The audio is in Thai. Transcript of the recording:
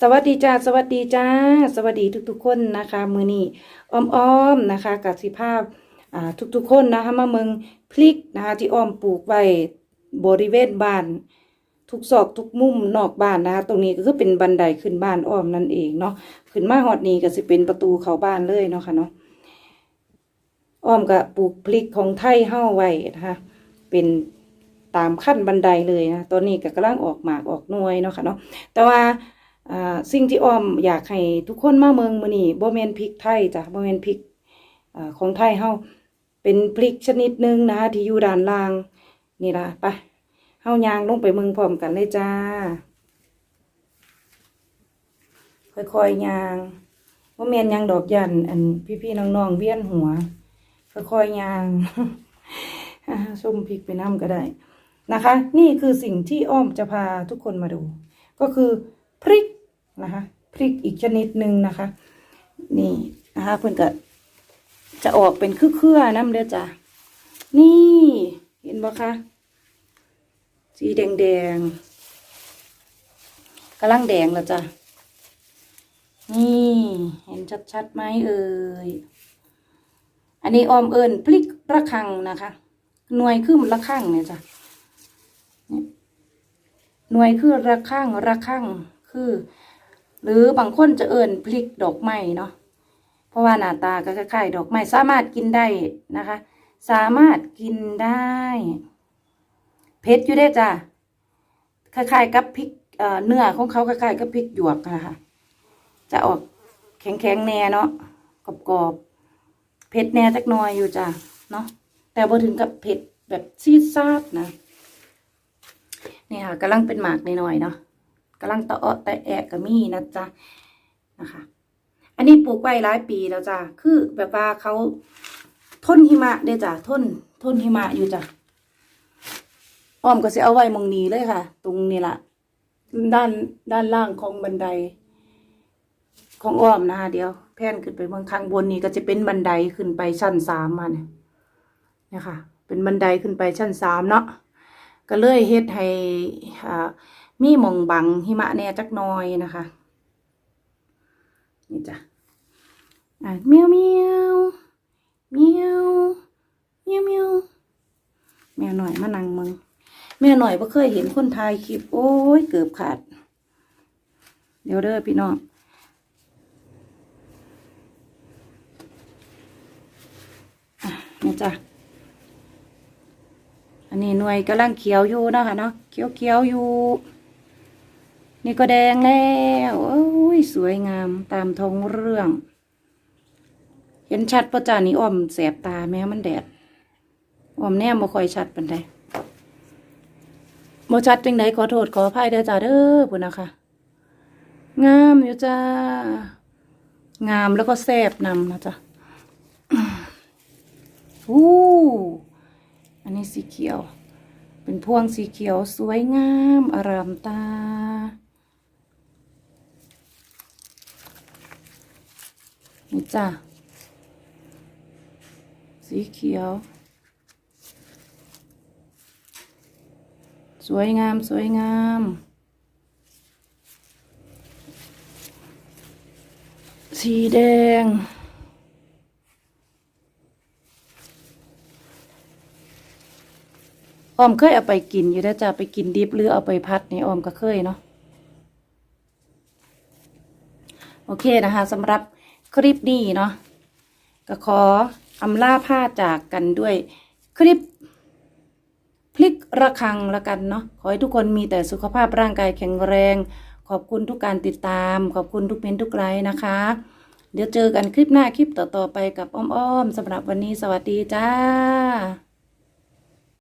สวัสดีจ้าสวัสดีจ้า สวัสดีทุกๆคนนะคะ มือนี้อ้อมๆนะคะกับสิภาพทุกๆคนนะคะมาเมืองพริกนะคะที่อ้อมปลูกไว้บริเวณบ้าน ทุกซอกทุกมุมนอกบ้านนะคะตรงนี้ก็คือเป็นบันไดขึ้นบ้านอ้อมนั่นเองเนาะขึ้นมาฮอดนี้ก็สิเป็นประตูเข้าบ้านเลยเนาะค่ะเนาะอ้อมก็ปลูกพริกของไทยเฮ้าไว้นะคะเป็นตามขั้นบันไดเลยนะตอนนี้ก็กำลังออกหมากออกน่วยเนาะค่ะเนาะแต่ว่า สิ่งที่อ้อมอยากให้ทุกคนมาเมืองมือนี้บ่แมนพริกไทยจ้ะบ่แมนพริกอของไทยเฮาเป็นพริกชนิดหนึ่งนะคะที่อยู่ด้านล่าง นี่ล่ะไปเฮายางลงไปเมืองพร้อมกันเลยจ้า ค่อยๆยางบ่แมนยางดอกยัน อันพี่ๆน้องๆเวียนหัว ค่อยๆยางส้มพริกไปน้ำก็ได้นะคะ นี่คือสิ่งที่อ้อมจะพาทุกคนมาดู ก็คือพริก นะคะ พริกอีกชนิดหนึ่งนะคะ นี่นะคะเพื่อนก็จะออกเป็นเครือๆน้ำเด้อจ้ะนี่ เห็นบ่คะสีแดงๆกำลังแดงแล้วจ้ะนี่ เห็นชัดๆไหมเอ่ยอันนี้ออมเอิญพริกระคังนะคะ หน่วยคือมันระคังเนี่ยจ้ะหน่วยคือระฆังระฆังคือ หรือบางคนจะเอิ่นพริกดอกไม้เนาะเพราะว่าหน้าตาก็คล้ายๆดอกไม้สามารถกินได้นะคะ สามารถกินได้เผ็ดอยู่ได้จ้ะคล้ายๆกับพริกเนื้อของเขาคล้ายๆกับพริกหยวกนะคะจะออกแข็งๆแน่เนาะกรอบๆเผ็ดแน่จักหน่อยอยู่จ้ะเนาะแต่พอถึงกับเผ็ดแบบซีดซาดนะนี่ค่ะกำลังเป็นหมากหน่อยๆเนาะ กำลังตะเอะแต่แอะก็มีนะจ๊ะนะคะ อันนี้ปลูกไว้หลายปีแล้วจ้ะคือแบบว่าเขาทนหิมะเด้จ้ะทนทนหิมะอยู่จ้ะอ้อมก็สิเอาไว้มองนี้เลยค่ะ ตรงนี้ละด้านด้านล่างของบันได ของอ้อมนะคะเดี๋ยวแผ่นขึ้นไปเมืองข้างบนนี่ก็จะเป็นบันไดขึ้นไปชั้นสามมาเนี่ยเนี่ยค่ะเป็นบันไดขึ้นไปชั้นสามเนาะก็เลยเฮ็ดให้อ่า มีมองบังหิมะแน่จักน่อยนะคะ นี่จ้ะอะเมียวเมียวเมียวเมียวเมียวแมวหน่อยมานั่งมึงแมวหน่อยบ่เคยเห็นคนถ่ายคลิป โอ้ยเกือบขาด เดี๋ยวเด้อพี่น้องอะนี่จ้ะอันนี้หน่วยกำลังเขียวอยู่นะคะเนาะเขียวเขียวอยู่ นี่ก็แดงแล้วโอ้ยสวยงามตามท้องเรื่อง เห็นชัดประจานี่อ้อมแสบตาแม้มันแดดอ้อมแนมบ่ค่อยชัดปานใดบ่ชัดจังไดขอโทษขออภัยเด้อจ้าเด้อพุ่นนะคะงามอยู่จ้างามแล้วก็แซ่บนำนะจ๊ะอู้อันนี้สีเขียว เป็นพวงสีเขียวสวยงามอารามตา นี่จ้ะสีเขียว สวยงามสวยงามสีแดง ออมเคยเอาไปกินอยู่แล้วจ้ะไปกินดิบหรือเอาไปพัดนี่ออมก็เคยเนาะ โอเคนะคะสำหรับ คลิปนี้เนาะก็ขออำลาผ้าจากกันด้วยคลิปพลิกระคังละกันเนาะขอให้ทุกคนมีแต่สุขภาพร่างกายแข็งแรง ขอบคุณทุกการติดตาม ขอบคุณทุกเมนทุกไลค์นะคะ เดี๋ยวเจอกันคลิปหน้าคลิปต่อๆไปกับอ้อมๆสำหรับวันนี้สวัสดีจ้า